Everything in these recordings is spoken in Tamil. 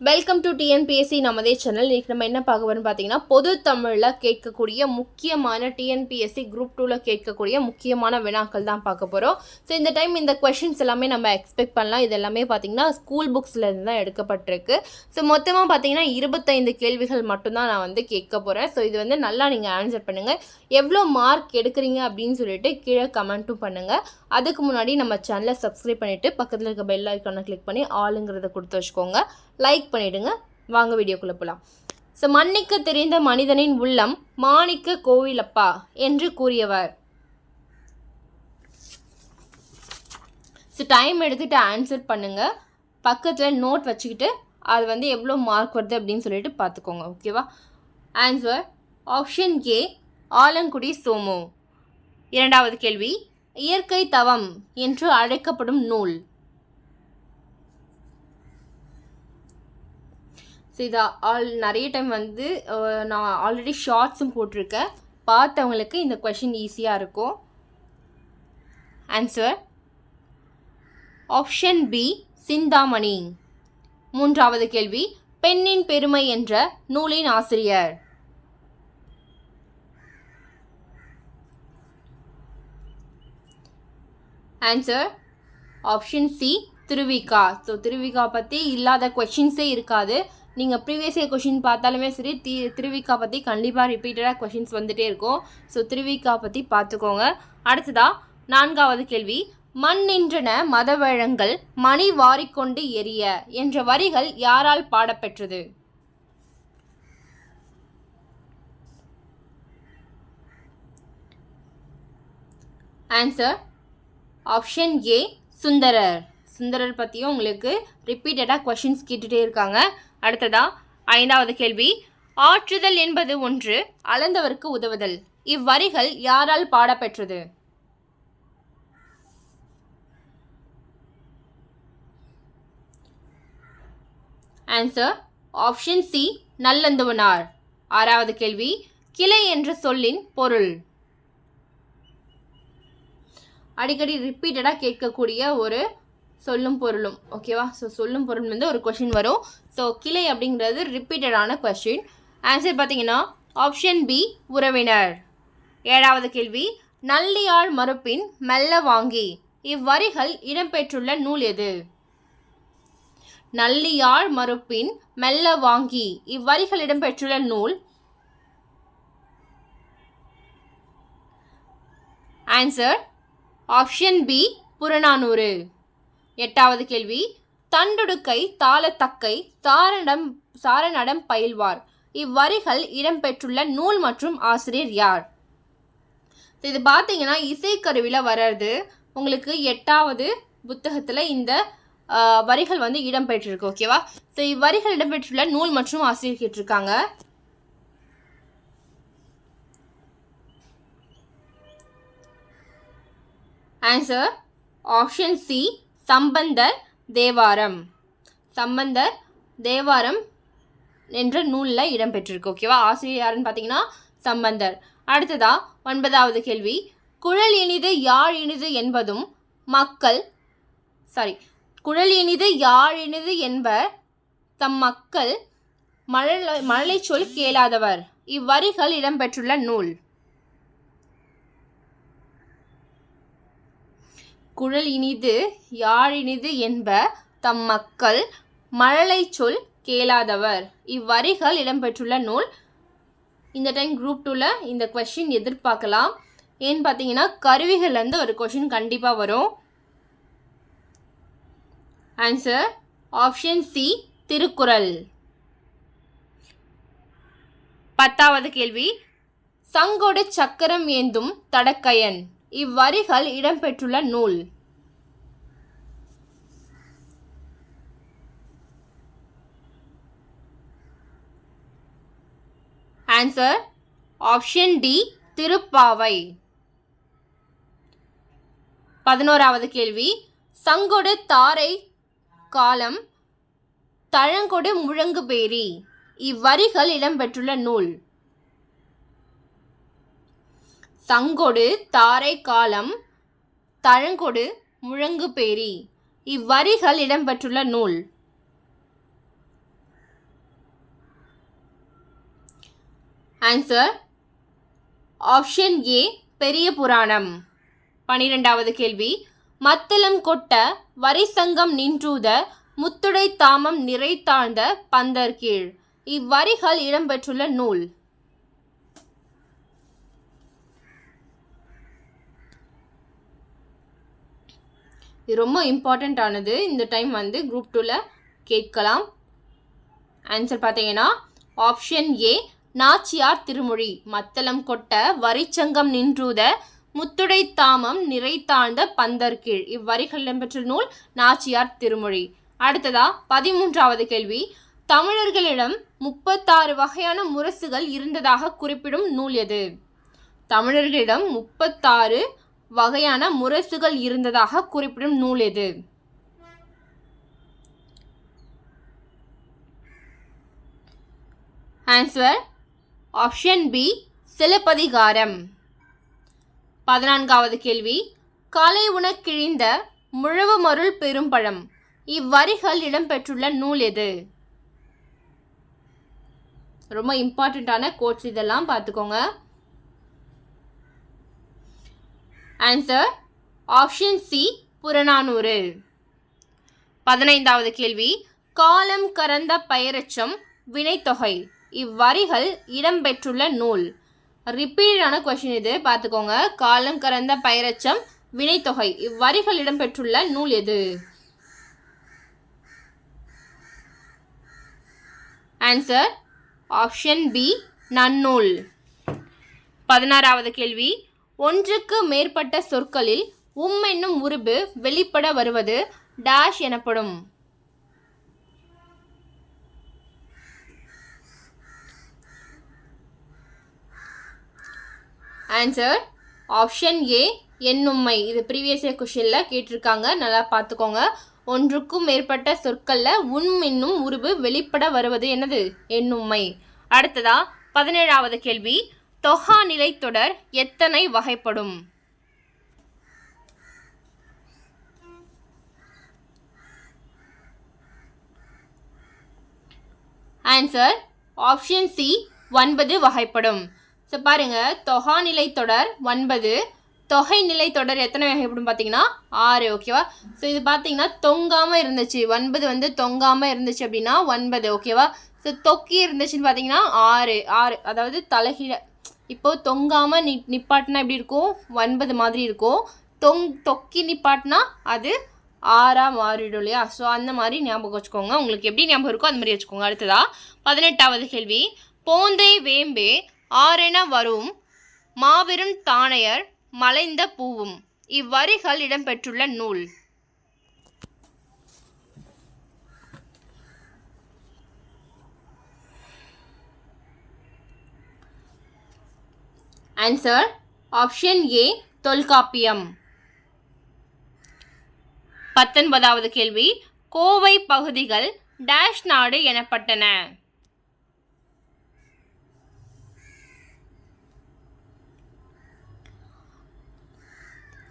வெல்கம் டு டிஎன்பிஎஸ்சி நமதே சேனல் இன்றைக்கி நம்ம என்ன பார்க்க போறோம்னு பார்த்தீங்கன்னா பொது தமிழில் கேட்கக்கூடிய முக்கியமான டிஎன்பிஎஸ்சி குரூப் டூவில் கேட்கக்கூடிய முக்கியமான வினாக்கள் தான் பார்க்க போகிறோம் ஸோ இந்த டைம் இந்த கொஷின்ஸ் எல்லாமே நம்ம எக்ஸ்பெக்ட் பண்ணலாம். இது எல்லாமே பார்த்தீங்கன்னா ஸ்கூல் புக்ஸ்லேருந்து தான் எடுக்கப்பட்டிருக்கு. ஸோ மொத்தமாக பார்த்தீங்கன்னா இருபத்தைந்து கேள்விகள் மட்டும்தான் நான் வந்து கேட்க போகிறேன் ஸோ இது வந்து நல்லா நீங்கள் ஆன்சர் பண்ணுங்கள் எவ்வளோ மார்க் எடுக்கிறீங்க அப்படின்னு சொல்லிட்டு கீழே கமெண்ட்டும் பண்ணுங்கள் அதுக்கு முன்னாடி நம்ம சேனலை சப்ஸ்கிரைப் பண்ணிவிட்டு பக்கத்தில் இருக்க பெல் ஐக்கானை கிளிக் பண்ணி ஆளுங்கிறத கொடுத்து வச்சுக்கோங்க. லைக் பண்ணிவிடுங்க வாங்க வீடியோக்குள்ளே போகலாம் ஸோ மன்னிக்க தெரிந்த மனிதனின் உள்ளம் மாணிக்க கோவிலப்பா என்று கூறியவர். ஸோ டைம் எடுத்துகிட்டு ஆன்சர் பண்ணுங்கள் பக்கத்தில் நோட் வச்சுக்கிட்டு அது வந்து எவ்வளோ மார்க் வருது அப்படின்னு சொல்லிட்டு பார்த்துக்கோங்க ஓகேவா ஆன்சர் ஆப்ஷன் கே ஆலங்குடி சோமோ. இரண்டாவது கேள்வி இயற்கை தவம் என்று அழைக்கப்படும் நூல். ஸோ இதை ஆல் நிறைய டைம் வந்து நான் ஆல்ரெடி ஷார்ட்ஸும் போட்டிருக்கேன். பார்த்தவங்களுக்கு இந்த கொஷின் ஈஸியாக இருக்கும். Answer option B Chintamani. மூன்றாவது கேள்வி பெண்ணின் பெருமை என்ற நூலின் ஆசிரியர். Answer option C Thiruvika. So Thiruvika பற்றி இல்லாத கொஷின்ஸே இருக்காது. நீங்கள் ப்ரீவியஸ் இயர் கொஷின் பார்த்தாலுமே சரி தி திருவிக்கா பற்றி கண்டிப்பாக ரிப்பீட்டடாக கொஷின்ஸ் வந்துட்டே இருக்கும். ஸோ திருவிகா பற்றி பார்த்துக்கோங்க. அடுத்ததா நான்காவது கேள்வி. மண் நின்றன மதவழங்கள் மணி வாரிக்கொண்டு எரிய என்ற வரிகள் யாரால் பாடப்பெற்றது? Answer option A Sundarar. Sundarar பற்றியும் உங்களுக்கு ரிப்பீட்டடாக கொஷின்ஸ் கேட்டுகிட்டே இருக்காங்க. அடுத்ததா ஐந்தாவது கேள்வி. ஆற்றுதல் என்பது ஒன்று அளந்தவருக்கு உதவுதல். இவ்வரிகள் யாரால் பாடப்பெற்றது? Answer option C Nallanthuvanar. ஆறாவது கேள்வி கிளை என்ற சொல்லின் பொருள். அடிக்கடி ரிப்பீட்டடாக கேட்கக்கூடிய ஒரு சொல்லும் பொருளும் ஓகேவா ஸோ சொல்லும் பொருள் வந்து ஒரு கொஷின் வரும். ஸோ கிளை அப்படிங்கிறது ரிப்பீட்டடான கொஷின் ஆன்சர் பார்த்தீங்கன்னா ஆப்ஷன் பி உறவினர். ஏழாவது கேள்வி நல்லியாழ் மறுப்பின் மெல்ல வாங்கி இவ்வரிகள் இடம்பெற்றுள்ள நூல் எது? நல்லியாழ் மறுப்பின் மெல்ல வாங்கி இவ்வரிகள் இடம்பெற்றுள்ள நூல். Answer option B Purananuru. எட்டாவது கேள்வி. தண்டுடுக்கை தாளத்தக்கை சாரணம் சாரணடம் பயில்வார். இவ்வரிகள் இடம்பெற்றுள்ள நூல் மற்றும் ஆசிரியர் யார்? இது பார்த்தீங்கன்னா இசைக்கருவியில் வர்றது உங்களுக்கு எட்டாவது புத்தகத்தில் இந்த வரிகள் வந்து இடம்பெற்றிருக்கு ஓகேவா ஸோ இவ்வரிகள் இடம்பெற்றுள்ள நூல் மற்றும் ஆசிரியர் கேட்டிருக்காங்க. Answer option C Sambandar Thevaram. Sambandar Thevaram என்ற நூலில் இடம்பெற்றிருக்கு. ஓகேவா ஆசிரியர் யாருன்னு பார்த்தீங்கன்னா சம்பந்தர். அடுத்ததா ஒன்பதாவது கேள்வி. குழல் இனிது யாழ் இனிது என்பதும் மக்கள் சாரி குழல் இனிது யாழ் இனிது என்பர் தம் மக்கள் மழலை மழலை சொல் கேளாதவர். இவ்வரிகள் இடம்பெற்றுள்ள நூல். குழல் இனிது யாழினிது என்ப தம் மக்கள் மழலை சொல் கேளாதவர். இவ்வரிகள் இடம்பெற்றுள்ள நூல். இந்த டைம் குரூப் டூவில் இந்த கொஷின் எதிர்பார்க்கலாம். ஏன்னு பார்த்தீங்கன்னா கருவிகள்லேருந்து ஒரு கொஷின் கண்டிப்பாக வரும். Answer option C Thirukkural. பத்தாவது கேள்வி. சங்கோடு சக்கரம் ஏந்தும் தடக்கையன். இவ்வரிகள் இடம்பெற்றுள்ள நூல். Answer option D Thiruppavai. பதினோராவது கேள்வி. சங்கொடு தாரை காலம் தழங்கொடு முழங்கு பேரி. இவ்வரிகள் இடம்பெற்றுள்ள நூல். சங்கொடு தாரை காலம் தழங்கொடு முழங்கு பேரி. இவ்வரிகள் இடம்பெற்றுள்ள நூல். ஆன்சர் ஆப்ஷன் ஏ பெரிய புராணம். பனிரெண்டாவது கேள்வி. மத்தளம் கொட்ட வரிசங்கம் நின்றூத முத்துடை தாமம் நிறைத்தாழ்ந்த பந்தர் கீழ். இவ்வரிகள் இடம்பெற்றுள்ள நூல். இது ரொம்ப இம்பார்ட்டண்ட் ஆனது. இந்த டைம் வந்து குரூப் டூவில் கேட்கலாம். ஆன்சர் பார்த்தீங்கன்னா ஆப்ஷன் ஏ நாச்சியார் திருமொழி. மத்தளம் கொட்ட வரிச்சங்கம் நின்றூத முத்துடை தாமம் நிறைத்தாழ்ந்த பந்தர் கீழ் இவ்வரிகள் இடம்பெற்ற நூல் நாச்சியார் திருமொழி. அடுத்ததா பதிமூன்றாவது கேள்வி. தமிழர்களிடம் முப்பத்தாறு வகையான முரசுகள் இருந்ததாக குறிப்பிடும் நூல் எது? தமிழர்களிடம் முப்பத்தாறு வகையான முரசுகள் இருந்ததாக குறிப்பிடும் நூல் எது? Answer option B Silappathikaram. பதினான்காவது கேள்வி. காலை உணக்கிழிந்த முழவுமருள் பெரும்பழம் இவ்வரிகள் இடம்பெற்றுள்ள நூல் எது? ரொம்ப இம்பார்ட்டண்ட்டான கோட்ஸ் இதெல்லாம் பார்த்துக்கோங்க. Answer option C Purananuru. பதினைந்தாவது கேள்வி. காலம் கறந்த பெயரச்சம் வினைத்தொகை. இவ்வரிகள் இடம்பெற்றுள்ள நூல். ரிப்பீடான கொஷின் இது. பார்த்துக்கோங்க. காலம் கறந்த பெயரச்சம் வினைத்தொகை. இவ்வரிகள் இடம்பெற்றுள்ள நூல் எது? Answer option B Nannool. பதினாறாவது கேள்வி. ஒன்றுக்கு மேற்பட்ட சொற்களில் உம் என்னும் உருபு வெளிப்பட வருவது டேஷ் எனப்படும். ஆன்சர் ஆப்ஷன் ஏ எண்ணும்மை இது ப்ரீவியஸ் இயர் கொஷினில் கேட்டிருக்காங்க. நல்லா பார்த்துக்கோங்க. ஒன்றுக்கும் மேற்பட்ட சொற்களில் உன் என்னும் உருவு வெளிப்பட வருவது என்னது? எண்ணும்மை அடுத்ததா பதினேழாவது கேள்வி. தொகா நிலைத்தொடர் எத்தனை வகைப்படும்? ஆன்சர் ஆப்ஷன் சி ஒன்பது வகைப்படும். ஸோ பாருங்கள் தொகா தொடர் ஒன்பது. தொகை நிலை தொடர் எத்தனை வகைப்படும் பார்த்தீங்கன்னா ஆறு ஓகேவா ஸோ இது பார்த்தீங்கன்னா தொங்காமல் இருந்துச்சு. ஒன்பது வந்து தொங்காமல் இருந்துச்சு அப்படின்னா ஒன்பது ஓகேவா ஸோ தொக்கி இருந்துச்சுன்னு பார்த்தீங்கன்னா ஆறு. ஆறு அதாவது தலைகீழ. இப்போ தொங்காமல் நி நிப்பாட்டினா எப்படி இருக்கும்? ஒன்பது மாதிரி இருக்கும். தொங் தொக்கி நிப்பாட்டினா அது ஆறாக மாறிடும் இல்லையா? ஸோ அந்த மாதிரி ஞாபகம் வச்சுக்கோங்க. உங்களுக்கு எப்படி ஞாபகம் இருக்கோ அந்த மாதிரி வச்சுக்கோங்க. அடுத்ததா பதினெட்டாவது கேள்வி. போந்தை வேம்பே ஆரென வரும் மாபெரும் தானையர் மலைந்த பூவும். இவ்வரிகள் இடம்பெற்றுள்ள நூல். Answer option A Tholkappiyam. பத்தொன்பதாவது கேள்வி. கோவை பகுதிகள் டேஷ் நாடு எனப்பட்டன.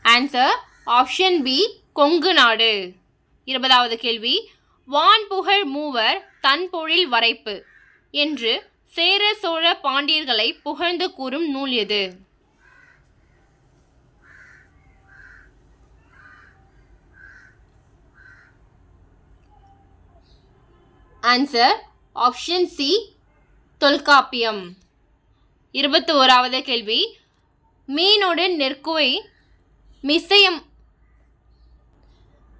Answer option B Kongu Nadu. இருபதாவது கேள்வி வான்புகழ் மூவர் தன்பொழில் வரைப்பு என்று சேர சோழ பாண்டியர்களை புகழ்ந்து கூறும் நூல் எது? Answer option C Tholkappiyam. இருபத்தி ஓராவது கேள்வி மீனோடு நெற்குவை மிசையம்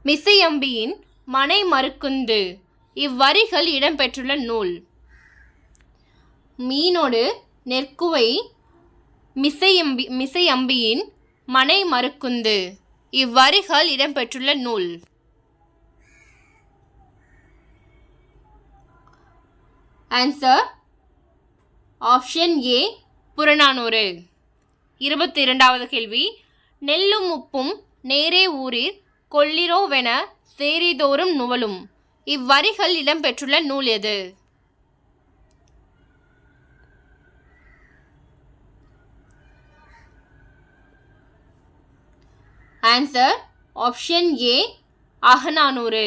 மிசையம்பியின் மனை மறுக்குந்து இவ்வரிகள் இடம்பெற்றுள்ள நூல். மீனோடு நெற்குவை மிசையம்பி மிசையம்பியின் மனை மறுக்குந்து இவ்வரிகள் இடம்பெற்றுள்ள நூல். Answer option A Purananuru. இருபத்தி இரண்டாவது கேள்வி. நெல்லும் உப்பும் நேரே ஊரீர் கொள்ளிரோவென சேரிதோறும் நுவலும். இவ்வரிகள் இடம்பெற்றுள்ள நூல் எது? Answer option A Agananuru.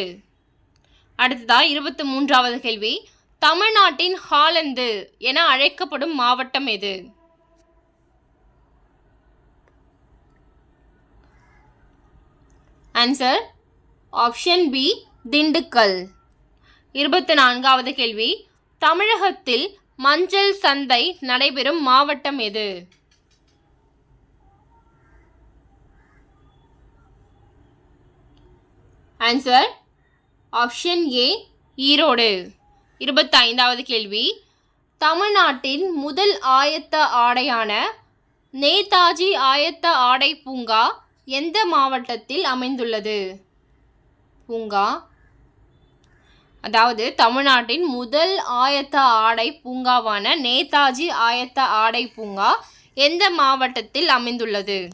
அடுத்ததா இருபத்தி மூன்றாவது கேள்வி தமிழ்நாட்டின் ஹாலந்து என அழைக்கப்படும் மாவட்டம் எது? Answer option B Dindigul. இருபத்தி நான்காவது கேள்வி. தமிழகத்தில் மஞ்சள் சந்தை நடைபெறும் மாவட்டம் எது? Answer option A Erode. இருபத்தி ஐந்தாவது கேள்வி. தமிழ்நாட்டின் முதல் ஆயத்த ஆடையான நேதாஜி ஆயத்த ஆடை பூங்கா எந்த மாவட்டத்தில் அமைந்துள்ளது? பூங்கா. அதாவது தமிழ்நாட்டின் முதல் ஆயத்த ஆடை பூங்காவான நேதாஜி ஆயத்த ஆடை பூங்கா எந்த மாவட்டத்தில் அமைந்துள்ளது?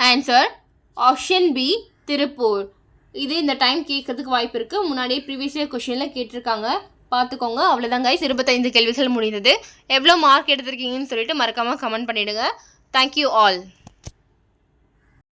Answer option B Tiruppur. இது இந்த டைம் கேட்கறதுக்கு வாய்ப்பு இருக்குது முன்னாடியே ப்ரீவியஸ் இயர் கொஷினில் கேட்டிருக்காங்க. பார்த்துக்கோங்க அவ்வளோதான் கைஸ் இருபத்தைந்து கேள்விகள் முடிந்தது. எவ்வளோ மார்க் எடுத்திருக்கீங்கன்னு சொல்லிட்டு மறக்காமல் கமெண்ட் பண்ணிவிடுங்க தேங்க்யூ ஆல்